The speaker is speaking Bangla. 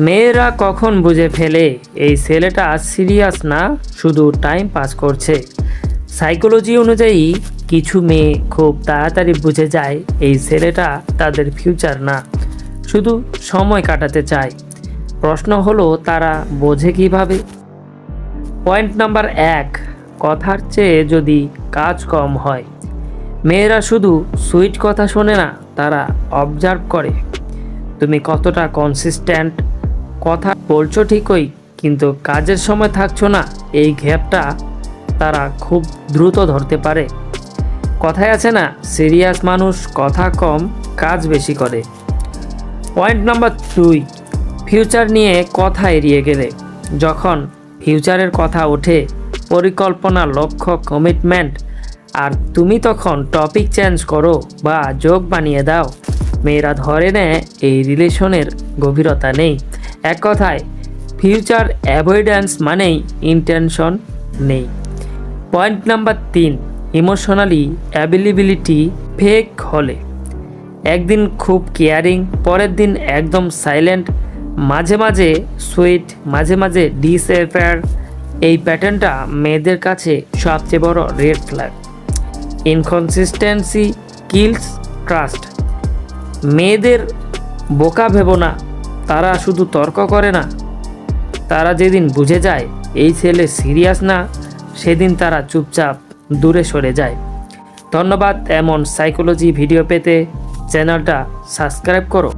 মেয়েরা কখন বুঝে ফেলে? এই ছেলেটা সিরিয়াস না? শুধু টাইম পাস করছে। সাইকোলজি অনুযায়ী কিছু মেয়ে খুব তাড়াতাড়ি বুঝে যায় এই ছেলেটা তাদের ফিউচার না। শুধু সময় কাটাতে চায়। প্রশ্ন হলো, তারা বোঝে কীভাবে? পয়েন্ট নাম্বার এক, কথার চেয়ে যদি কাজ কম হয়। মেয়েরা শুধু সুইট কথা শোনে না, তারা অবজার্ভ করে। তুমি কতটা কনসিস্ট্যান্ট কথা বলছো ঠিকই, কিন্তু কাজের সময় থাকছো না, এই গ্যাপটা তারা খুব দ্রুত ধরতে পারে। কথায় আছে না, সিরিয়াস মানুষ কথা কম, কাজ বেশি করে। পয়েন্ট নাম্বার দুই, ফিউচার নিয়ে কথা এড়িয়ে গেলে। যখন ফিউচারের কথা ওঠে, পরিকল্পনা, লক্ষ্য কমিটমেন্ট আর তুমি তখন টপিক চেঞ্জ করো বা যোগ বানিয়ে দাও, মেয়েরা ধরে নেয় এই রিলেশনের গভীরতা নেই। এক কথায় ফিউচার অ্যাভয়েডেন্স মানেই ইন্টেনশন নেই। পয়েন্ট নাম্বার তিন ইমোশনালি অ্যাভেলেবিলিটি ফেক হলে। একদিন খুব কেয়ারিং পরের দিন একদম সাইলেন্ট মাঝে মাঝে সুইট মাঝে মাঝে ডিসঅ্যাপেয়ার এই প্যাটার্নটা মেয়েদের কাছে সবচেয়ে বড় red flag inconsistency kills trust মেয়েদের বোকা ভেবো না। তারা শুধু তর্ক করে না। তারা যেদিন বুঝে যায় এই ছেলে সিরিয়াস না, সেদিন তারা চুপচাপ দূরে সরে যায়। ধন্যবাদ এমন সাইকোলজি ভিডিও পেতে চ্যানেলটা সাবস্ক্রাইব করো।